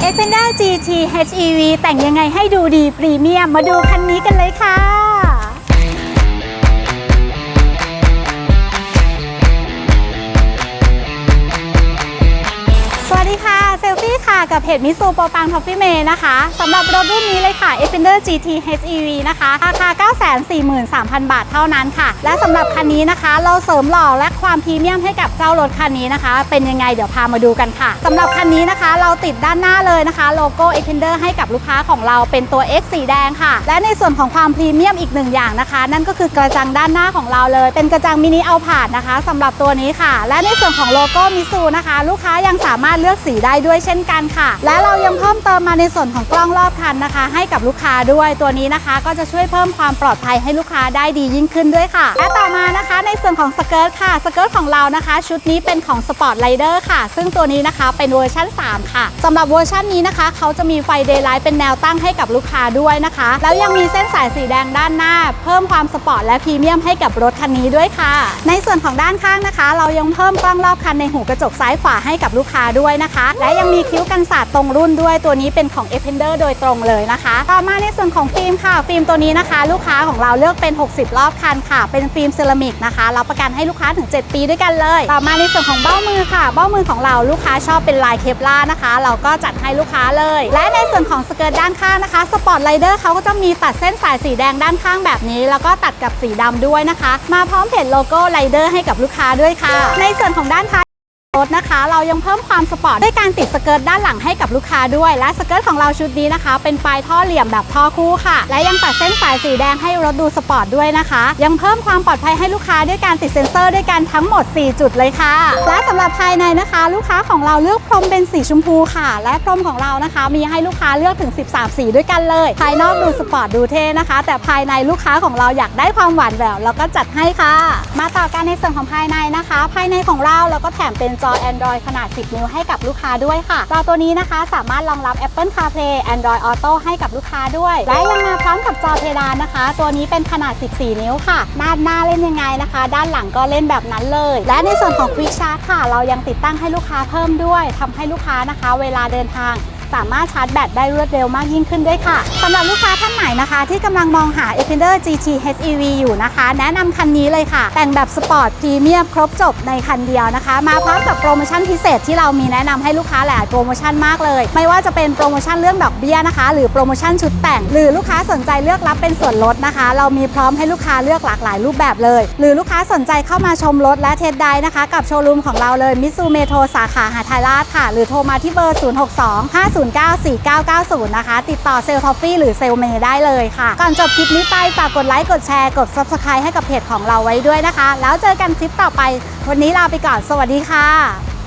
x p e n d e r GT HEV แต่งยังไงให้ดูดีพรีเมียม มาดูคันนี้กันเลยค่ะสวัสดี ค่ะกับเพจมิซูโปรปังท็อฟฟี่เมย์นะคะสำหรับรถรุ่นนี้เลยค่ะ f e n d e r GT HEV นะคะ ราคา 943,000 บาทเท่านั้นค่ะ และสำหรับคันนี้นะคะ เราเสริมหล่อและความพรีเมียมให้กับเจ้ารถคันนี้นะคะ เป็นยังไงเดี๋ยวพามาดูกันค่ะสำหรับคันนี้นะคะเราติดด้านหน้าเลยนะคะโลโก้ e f e n d e r ให้กับลูกค้าของเราเป็นตัว X สีแดงค่ะ และในส่วนของความพรีเมียมอีกหนึ่งอย่างนะคะ นั่นก็คือกระจังด้านหน้าของเราเลย เป็นกระจังมินิเอาผาดนะคะสำหรับตัวนี้ค่ะ และในส่วนของโลโก้มิซูนะคะ ลูกค้ายังสามารถเลือกสีได้ด้วยเช่นกันค่ะ และเรายังเพิ่มเติมมาในส่วนของกล้องรอบคันนะคะ ให้กับลูกค้าด้วยตัวนี้นะคะ ก็จะช่วยเพิ่มความปลอดภัยให้ลูกค้าได้ดียิ่งขึ้นด้วยค่ะ และต่อมานะคะ ในส่วนของสเกิร์ตค่ะสเกิร์ตของเรานะคะ ชุดนี้เป็นของสปอร์ตไ i เดอร์ค่ะ ซึ่งตัวนี้นะคะเป็นเวอร์ชัน3 ค่ะสำหรับเวอร์ชันนี้นะคะ เขาจะมีไฟเดย์ไลท์เป็นแนวตั้งให้กับลูกค้าด้วยนะคะ แล้วยังมีเส้นสายสีแดงด้านหน้า เพิ่มความสปอร์ตและพรีเมียมให้กับรถคันนี้ด้วยค่ะ ในส่วนของด้านข้างนะคะ เรายังเพิ่มกล้องรอบคันในหูกระจกซ้ายขวาให้กับลูกค้าด้วยนะคะ และยังมีคิ้วกันสาดตรงรุ่นด้วยตัวนี้เป็นของ e f e n d e r โดยตรงเลยนะคะ ต่อมาในส่วนของฟิล์มค่ะ ฟิล์มตัวนี้นะคะ ลูกค้าของเราเลือกเป็น 60 รอบคันค่ะ เป็นฟิล์มเซรามิกนะคะรับประกันให้ลูกค้าถึง 7 ปีด้วยกันเลย ต่อมาในส่วนของเบ้ามือค่ะ เบ้ามือของเราลูกค้าชอบเป็นลายเคปลาร์นะคะ เราก็จัดให้ลูกค้าเลย และในส่วนของสเกิร์ตด้านข้างนะคะสปอร์ตไ i เดอร์เขาก็จะมีตัดเส้นสายสีแดงด้านข้างแบบนี้ แล้วก็ตัดกับสีดำด้วยนะคะ มาพร้อมเพจโลโก้ไ i เดอร์ให้กับลูกค้าด้วยค่ะ ในส่วนของด้านท้าย รถนะคะ เรายังเพิ่มความสปอร์ตด้วยการติดสเกิร์ตด้านหลังให้กับลูกค้าด้วย และสเกิร์ตของเราชุดนี้นะคะ เป็นปลายท่อเหลี่ยมแบบท่อคู่ค่ะ และยังตัดเส้นสายสีแดงให้รถดูสปอร์ตด้วยนะคะ ยังเพิ่มความปลอดภัยให้ลูกค้าด้วยการติดเซ็นเซอร์ด้วยกันทั้งหมด 4 จุดเลยค่ะ และสำหรับภายในนะคะ ลูกค้าของเราเลือกพรมเป็นสีชมพูค่ะ และพรมของเรานะคะ มีให้ลูกค้าเลือกถึง 13 สีด้วยกันเลย ภายนอกดูสปอร์ตดูเท่นะคะ แต่ภายในลูกค้าของเราอยากได้ความหวานแหววเราก็จัดให้ค่ะ มาต่อกันในส่วนของภายในนะคะ ภายในของเราเราก็แถมเป็นจออ Android ขนาด 10 นิ้วให้กับลูกค้าด้วยค่ะจอตัวนี้นะคะ สามารถรองรับ Apple CarPlay Android Auto ให้กับลูกค้าด้วย และยังมาพร้อมกับจอเพดานนะคะ ตัวนี้เป็นขนาด 14 นิ้วค่ะหน้าหน้าเล่นยังไงนะคะ ด้านหลังก็เล่นแบบนั้นเลย และในส่วนของ Quick Charge ค่ะ เรายังติดตั้งให้ลูกค้าเพิ่มด้วยทำให้ลูกค้านะคะ เวลาเดินทาง สามารถชาร์จแบตได้รวดเร็วมากยิ่งขึ้นด้วยค่ะสำหรับลูกค้าท่านไหนนะคะ ที่กำลังมองหา e f e n d e r GT HEV อยู่นะคะ แนะนำคันนี้เลยค่ะ แต่งแบบสปอร์ตพรีเมียมครบจบในคันเดียวนะคะ มาพร้อมกับโปรโมชั่นพิเศษที่เรามีแนะนำให้ลูกค้าหลายโปรโมชั่นมากเลย ไม่ว่าจะเป็นโปรโมชั่นเรื่องดอกเบี้ยนะคะ หรือโปรโมชั่นชุดแต่ง หรือลูกค้าสนใจเลือกรับเป็นส่วนลดนะคะ เรามีพร้อมให้ลูกค้าเลือกหลากหลายรูปแบบเลย หรือลูกค้าสนใจเข้ามาชมรถและเทสไดรฟ์นะคะ กับโชว์รูมของเราเลยมิซูเมโทสาขาหาไทยราชค่ะ หรือโทรมาที่เบอร์ 062 5 4990 นะคะ ติดต่อเซลล์ทอฟฟี่หรือเซลเมย์ได้เลยค่ะ ก่อนจบคลิปนี้ไปฝากกดไลค์กดแชร์กด Subscribe ให้กับเพจของเราไว้ด้วยนะคะ แล้วเจอกันคลิปต่อไป วันนี้ลาไปก่อนสวัสดีค่ะ